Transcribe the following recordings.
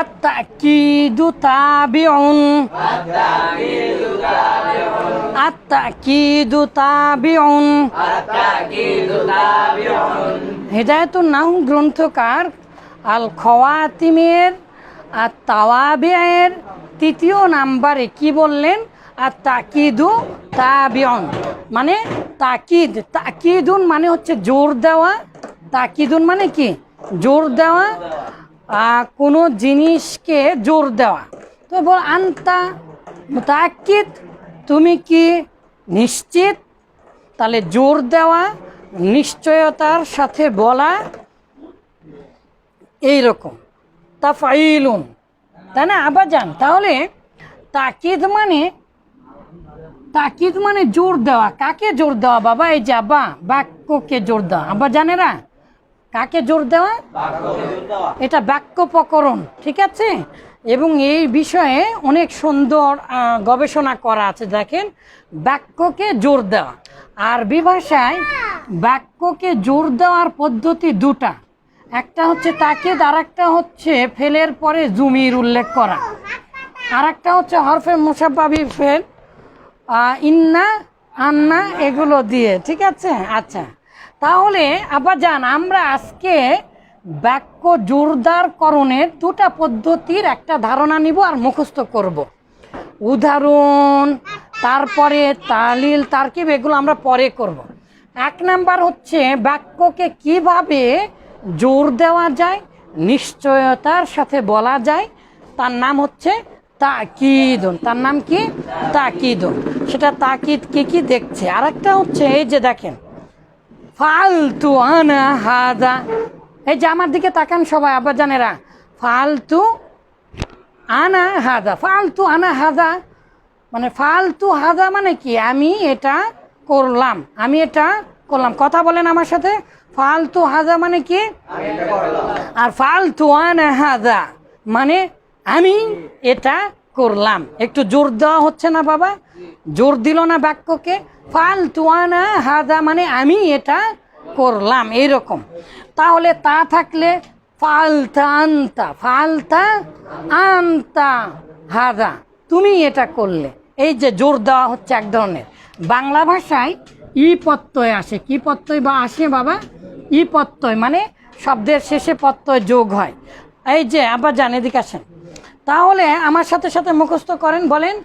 التأكيد تابع التأكيد تابع হেদায়তুন নাহু গ্রন্থকার আল খওয়াতিমের আর তাওয়াবিয়ের তৃতীয় নাম্বারে কি বললেন আর তাকিদু তাবিয়ন মানে তাকিদ তাকিদুন মানে হচ্ছে জোর দেওয়া তাকিদুন মানে কি জোর দেওয়া কোনো জিনিসকে জোর দেওয়া। তো বল, আন্তা মুতাকিদ তুমি কি নিশ্চিত? তাহলে জোর দেওয়া, নিশ্চয়তার সাথে বলা এই রকম তা ফাইলুন তাই না? আবার যান তাহলে তাকিদ মানে তাকিদ মানে জোর দেওয়া। কাকে জোর দেওয়া? বাবা, এই যে আব্বা বাক্যকে জোর দেওয়া। আব্বা জানেরা কাকে জোর দেওয়া? এটা বাক্য প্রকরণ ঠিক আছে? এবং এই বিষয়ে অনেক সুন্দর গবেষণা করা আছে, দেখেন, বাক্যকে জোর দেওয়া। আরবি ভাষায় বাক্যকে জোর দেওয়ার পদ্ধতি দুটা। একটা হচ্ছে তাকিদ আর একটা হচ্ছে ফেলের পরে জুমির উল্লেখ করা। আর একটা হচ্ছে হরফে মুসাফাবি ফেল। ইন্না, আন্না, এগুলো দিয়ে, ঠিক আছে? আচ্ছা। তাহলে আবার যান আমরা আজকে বাক্য জোরদারকরণের দুটা পদ্ধতির একটা ধারণা নিব আর মুখস্থ করব। উদাহরণ, তারপরে তালিল, তারকিব, এগুলো আমরা পরে করব। এক নাম্বার হচ্ছে বাক্যকে কীভাবে জোর দেওয়া যায়, নিশ্চয়তার সাথে বলা যায়, তার নাম হচ্ছে তাকিদন তার নাম কি তাকিদন সেটা তাকিদ কি কি দেখছে আরেকটা হচ্ছে এই যে দেখেন ফালতু আনা হাদা। এই যে আমার দিকে তাকান সবাই আবার জানেরা ফালতু আনা হাদা ফালতু আনা হাদা। মানে ফালতু হাদা মানে কি? আমি এটা করলাম আমি এটা করলাম। কথা বলেন আমার সাথে। ফালতু হাদা মানে কি? আর ফালতু আনা হাদা মানে আমি এটা করলাম। একটু জোর দেওয়া হচ্ছে না বাবা? জোর দিল না বাক্যকে? ফালতু আনা, হাদা মানে আমি এটা করলাম এইরকম তাহলে তা থাকলে ফালতা আনতা ফালতা আনতা হাদা, তুমি এটা করলে। এই যে জোর দেওয়া হচ্ছে এক ধরনের। বাংলা ভাষায় ই প্রত্যয় আসে। কি প্রত্যয় বা আসে বাবা? ই প্রত্যয় মানে শব্দের শেষে প্রত্যয় যোগ হয়। এই যে আবার জান এদিকে আসেন। তাহলে আমার সাথে সাথে মুখস্থ করেন, বলেন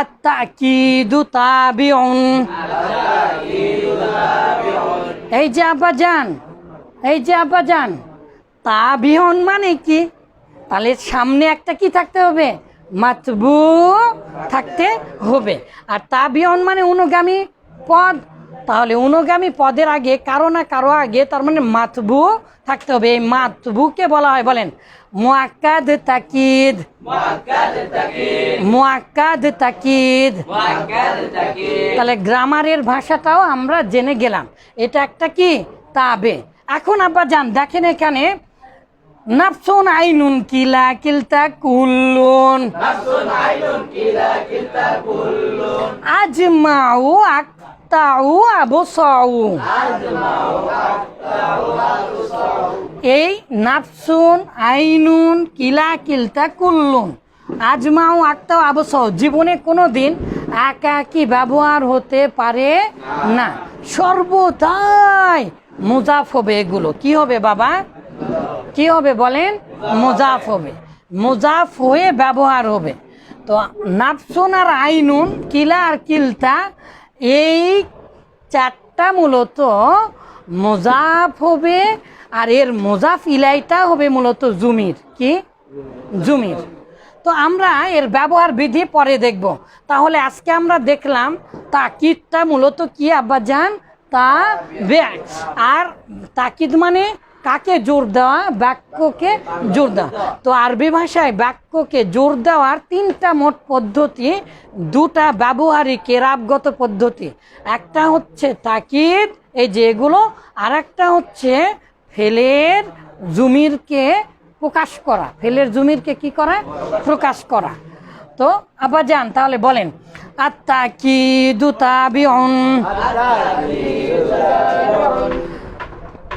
আত্মা কি দুতাবিউন এই যে আব্বা যান, এই যে আব্বা যান তাবিহন মানে কি? তাহলে সামনে একটা কি থাকতে হবে? মাতবু থাকতে হবে। আর তাবিহন মানে অনুগামী পদ। তাহলে অনুগামী পদের আগে, কারও না কারও আগে, তার মানে মাতবু থাকতে হবে। এই মাতবুকে বলা হয়, বলেন। মুআক্কাদ তাকিদ। মুআক্কাদ তাকিদ। তাহলে গ্রামারের ভাষাটাও আমরা জেনে গেলাম। এটা একটা কি? তাবে। এখন আবার যান, দেখেন এখানে, নাফসুন আইনুন কিলা কিলতা কুল্লুন। আজমাউ আবসাউ। এই নাফসুন, আইনুন কিলা কিলতা কুল্লুন। আজমাও আক্তাও আবসাও জীবনে কোনো দিন একাকি ব্যবহার হতে পারে না। সর্বদাই মুজাফ হবে এগুলো। কি হবে বাবা? কি হবে বলেন? মোজাফ হবে। মোজাফ হয়ে ব্যবহার হবে। তো নাফসুন আর আইনুন, কিলা আর কিলতা এই চারটা মূলত মোজাফ হবে আর এর মোজাফ ইলাইটা হবে মূলত জুমির। কি? জুমির। তো আমরা এর ব্যবহার বিধি পরে দেখব। তাহলে আজকে আমরা দেখলাম তাকিদটা মূলত কি আব্বাজান? তা আর তাকিদ মানে কাকে জোর দেওয়া, বাক্যকে জোর দেওয়া? তো আরবি ভাষায় বাক্যকে জোর দেওয়ার তিনটা মোট পদ্ধতি, দুটা ব্যবহারিক কেরাবগত পদ্ধতি। একটা হচ্ছে তাকিদ, এই যে এগুলো আর একটা হচ্ছে ফেলের জুমিরকে প্রকাশ করা। ফেলের জুমিরকে কি করা? প্রকাশ করা। তো আবার যান তাহলে বলেন আত্মা কি দুতা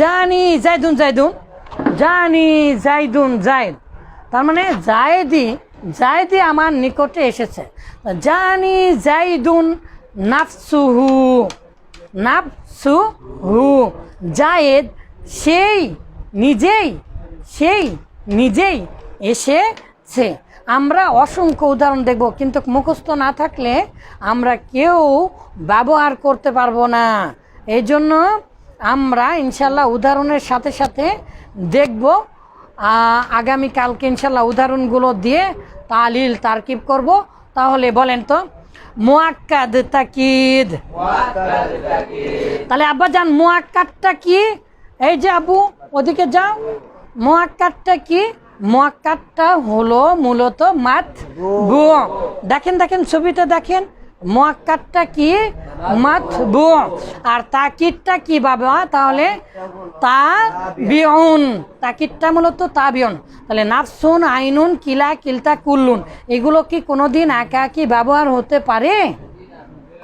জানি, জাইদুন জাইদুন। জানি, জাইদুন জায়দ তার মানে জায়দি জায়দি আমার নিকটে এসেছে। জানি, জাইদুন নাফসুহু নাফসুহু। জায়েদ সেই নিজেই সেই নিজেই এসেছে। আমরা অসংখ্য উদাহরণ দেখব, কিন্তু মুখস্থ না থাকলে আমরা কেউ ব্যবহার করতে পারব না। এই জন্য আমরা ইনশাল্লাহ উদাহরণের সাথে সাথে দেখব আহ, আগামীকালকে ইনশাল্লাহ উদাহরণগুলো দিয়ে তালিল তারকিব করব। তাহলে বলেন তো মোয়াক্কাদ তাকিদ। তাহলে আব্বা যান মোয়াক্কাদটা কি? এই যে আবু ওদিকে যাও। মোয়াক্কাদটা কি? মোয়াক্কাদটা হলো মূলত মাত দেখেন দেখেন ছবিটা দেখেন। মোয়াক্কাদটা কি? মাত বু আর তাকিদটা কি বাবা? তাহলে তা বিয়ন তাকিদটা মূলত তা বিয়ন তাহলে নাফসুন, আইনুন, কিলা, কিলতা, কুল্লুন। এগুলো কি কোনোদিন একা কি ব্যবহার হতে পারে?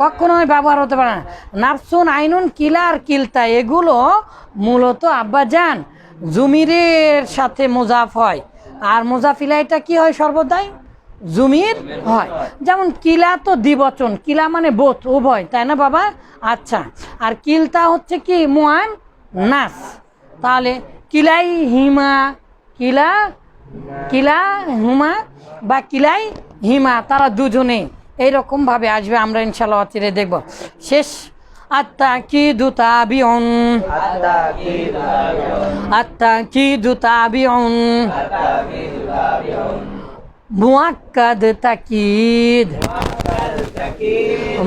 কখনোই ব্যবহার হতে পারে না। নাফসুন, আইনুন, কিলা আর কিলতা, এগুলো মূলত আব্বাজান জুমিরের সাথে মোজাফ হয়। আর মোজাফিলাইটা কি হয় সর্বদাই? জুমির? হয়। যেমন কিলা তো দ্বিবচন, কিলা মানে বোধ, উভয়, তাই না বাবা? আচ্ছা আর কিলতা হচ্ছে কি মোয়ান নাস। তাহলে কিলাই হিমা, কিলা কিলা হুমা বা কিলাই হিমা, তারা দুজনে এইরকম ভাবে আসবে, আমরা ইনশাল্লাহ অচিরে দেখব। শেষ, আত্মা কি দুতা বিয়ন? আত্মা কি দুতা বিয়ন? মুয়াক্কাদ তাকিদ।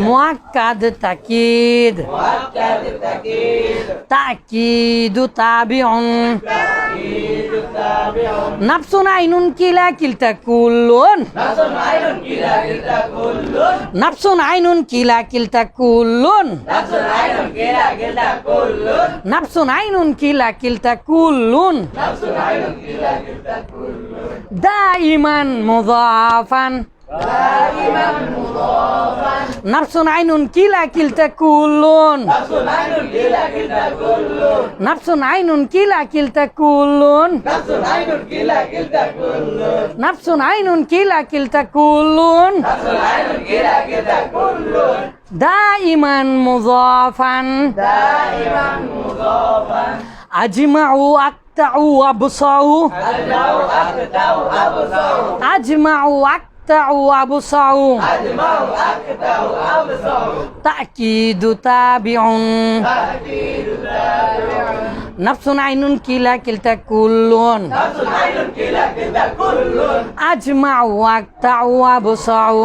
মুয়াক্কাদ তাকিদ। তাকিদু তাবিউন। নাফসুন আইনুন কিলা কিলতা কুল্লুন নাফসুন আইনুন কিলা কিলতা কুল্লুন। নাফসুন আইনুন কিলা কিলতা কুল্লুন। নাফসুন আইনুন কিলা কিলতা কুল্লুন। নাফসুন আইনুন কিলা কিলতা কুল্লুন নাফসুন আইনুন কিলা কিলতা কুল্লুন দাইমান মুদাফান আজমাউ আক্তাউ আবসাউ আজমাউ আক্তাউ আবসাউ তাকিদ তাবিউন নাফসুন আইনুন কিলা কিলতা কুল্লুন আজমাউ আক্তাউ আবসাউ